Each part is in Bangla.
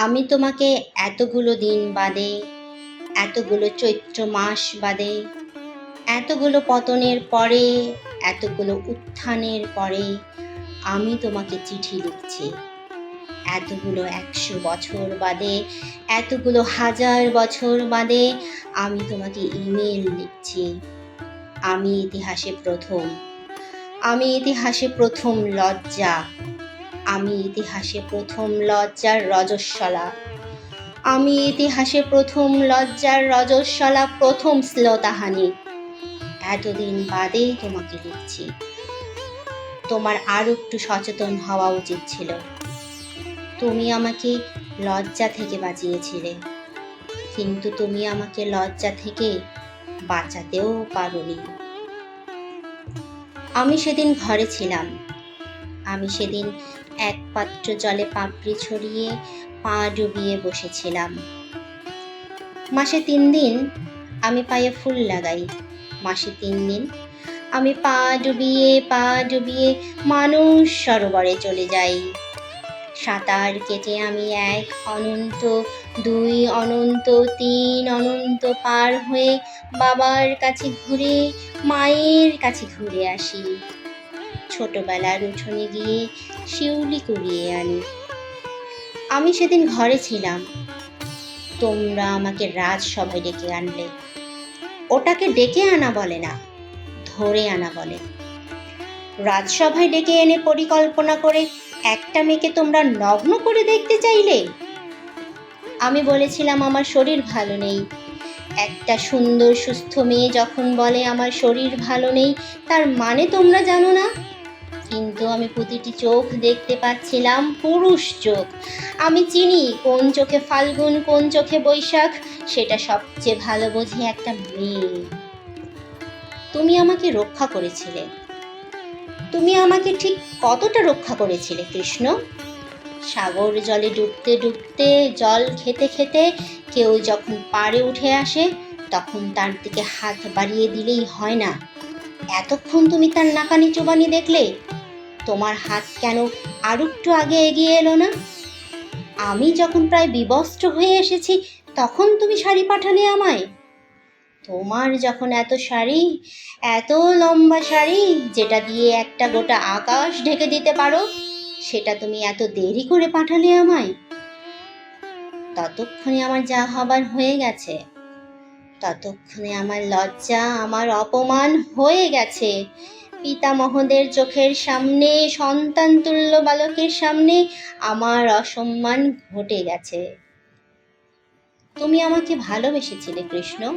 আমি তোমাকে এতগুলো দিন বাদে, এতগুলো চৈত্র মাস বাদে, এতগুলো পতনের পরে, এতগুলো উত্থানের পরে আমি তোমাকে চিঠি লিখছি। এতগুলো একশো বছর বাদে, এতগুলো হাজার বছর বাদে আমি তোমাকে ইমেল লিখছি। আমি ইতিহাসে প্রথম। আমি ইতিহাসে প্রথম লজ্জা। আমি ইতিহাসে প্রথম লজ্জার রজস্বলা। আমি ইতিহাসে প্রথম লজ্জার রজস্বলা, প্রথম শ্লোতাহানি। এতদিন বাদে তোমাকে লিখছি তোমার আরও একটু সচেতন হওয়া উচিত ছিল। তুমি আমাকে লজ্জা থেকে বাঁচিয়েছিলে। কিন্তু তুমি আমাকে লজ্জা থেকে বাঁচাতেও পারোনি। আমি সেদিন ঘরে ছিলাম। আমি সেদিন এক পাত্র জলে পাপড়ি ছড়িয়ে পা ডুবিয়ে বসেছিলাম। মাসে তিন দিন আমি পায়ে ফুল লাগাই। মাসে তিন দিন আমি পা ডুবিয়ে পা ডুবিয়ে মানুষ সরোবরে চলে যাই। সাঁতার কেটে আমি এক অনন্ত, দুই অনন্ত, তিন অনন্ত পার হয়ে বাবার কাছে ঘুরে, মায়ের কাছে ঘুরে আসি। ছোটবেলার উঠোনে গিয়ে শিউলি কুড়িয়ে আনি। আমি সেদিন ঘরে ছিলাম। তোমরা আমাকে রাজসভায় ডেকে আনলে। ওটাকে ডেকে আনা বলে না, ধরে আনা বলে। রাজসভায় ডেকে এনে পরিকল্পনা করে একটা মেয়েকে তোমরা নগ্ন করে দেখতে চাইলে? আমি বলেছিলাম, আমার শরীর ভালো নেই। একটা সুন্দর, সুস্থ মেয়ে যখন বলে, আমার শরীর ভালো নেই, তার মানে তোমরা জানো না? কিন্তু আমি প্রতিটি চোখ দেখতে পাচ্ছিলাম পুরুষ চোখ। আমি চিনি কোন চোখে ফাল্গুন, কোন চোখে বৈশাখ, সেটা সবচেয়ে ভালো বোঝে একটা মেয়ে। তুমি আমাকে রক্ষা করেছিলে। তুমি আমাকে ঠিক কতটা রক্ষা করেছিলে, কৃষ্ণ? সাগর জলে ডুবতে ডুবতে, জল খেতে খেতে কেউ যখন পাড়ে উঠে আসে, তখন তার দিকে হাত বাড়িয়ে দিলেই হয় না। এতক্ষণ তুমি তার নাকানি চোবানি দেখলে তোমার হাত কেন আরও একটু আগে এগিয়ে এলো না? আমি যখন প্রায় বিবস্ত্র হয়ে এসেছি, তখন তুমি শাড়ি পাঠালে আমায়। তোমার যখন এত শাড়ি, এত লম্বা শাড়ি, যেটা দিয়ে একটা গোটা আকাশ ঢেকে দিতে পারো, সেটা তুমি এত দেরি করে পাঠালে আমায়। ততক্ষণে আমার যা হবার হয়ে গেছে। ততক্ষণে আমার লজ্জা, আমার অপমান হয়ে গেছে। পিতামহদের চোখের সামনে, সন্তান তুল্য বালকের সামনে আমার অসম্মান ঘটে গেছে। তুমি আমাকে ভালোবেসেছিলে, কৃষ্ণ।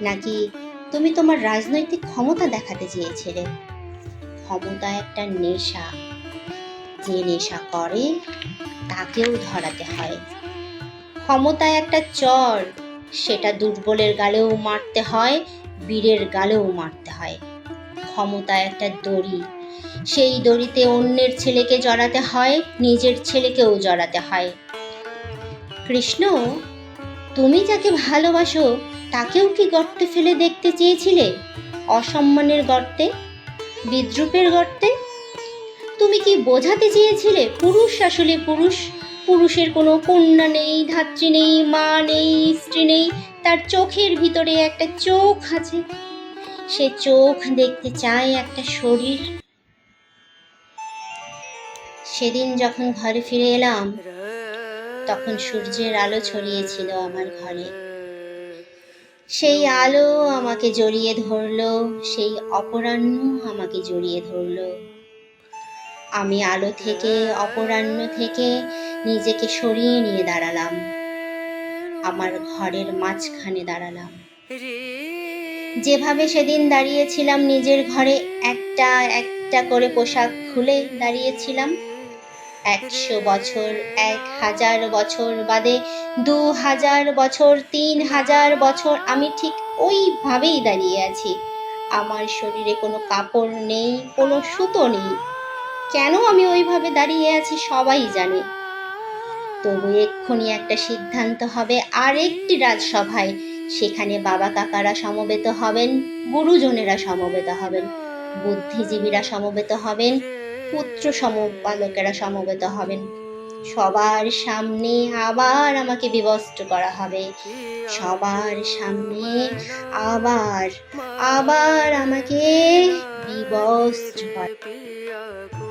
নাকি তুমি তোমার রাজনৈতিক ক্ষমতা দেখাতে চেয়েছিলে? ক্ষমতা একটা নেশা। যে নেশা করে, তাকেও ধরাতে হয়। ক্ষমতা একটা চর। সেটা দুর্বলের গালেও মারতে হয়, বীরের গালেও মারতে হয়। ক্ষমতা একটা দড়ি। সেই দড়িতে অন্যের ছেলেকে জড়াতে হয়, নিজের ছেলেকেও জড়াতে হয়। কৃষ্ণ, তুমি যাকে ভালোবাসো, তাকেও কি গর্তে ফেলে দেখতে চেয়েছিলে? অসম্মানের গর্তে? বিদ্রুপের গর্তে? তুমি কি বোঝাতে চেয়েছিলে, পুরুষ আসলে পুরুষ? পুরুষের কোনো কন্যা নেই, ধাত্রী নেই, মা নেই, স্ত্রী নেই, তার চোখের ভিতরে একটা চোখ আছে। সে চোখ দেখতে চায় একটা শরীর। সেদিন যখন ঘরে ফিরে এলাম, তখন সূর্যের আলো ছড়িয়েছিল আমার ঘরে। সেই আলো আমাকে জড়িয়ে ধরলো, সেই অপরাহ্ন আমাকে জড়িয়ে ধরলো। আমি আলো থেকে, অপরাহ্ন থেকে নিজেকে সরিয়ে নিয়ে দাঁড়ালাম। আমার ঘরের মাঝখানে দাঁড়ালাম। যেভাবে সেদিন দাঁড়িয়েছিলাম নিজের ঘরে, একটা একটা করে পোশাক খুলে দাঁড়িয়েছিলাম। একশো বছর, এক হাজার বছর বাদে দু হাজার বছর, তিন হাজার বছর, আমি ঠিক ওইভাবেই দাঁড়িয়ে আছি। আমার শরীরে কোনো কাপড় নেই, কোনো সুতো নেই। কেন আমি ওইভাবে দাঁড়িয়ে আছি সবাই জানে। তবু এক্ষুনি একটা সিদ্ধান্ত হবে আরেকটি রাজসভায়। সেখানে বাবা কাকারা সমবেত হবেন, গুরুজনেরা সমবেত হবেন, বুদ্ধিজীবীরা সমবেত হবেন, পুত্র সমপালকেরা সমবেত হবেন। সবার সামনে আবার আমাকে বিবস্ত করা হবে। সবার সামনে আবার আবার আমাকে বিবস্ত করা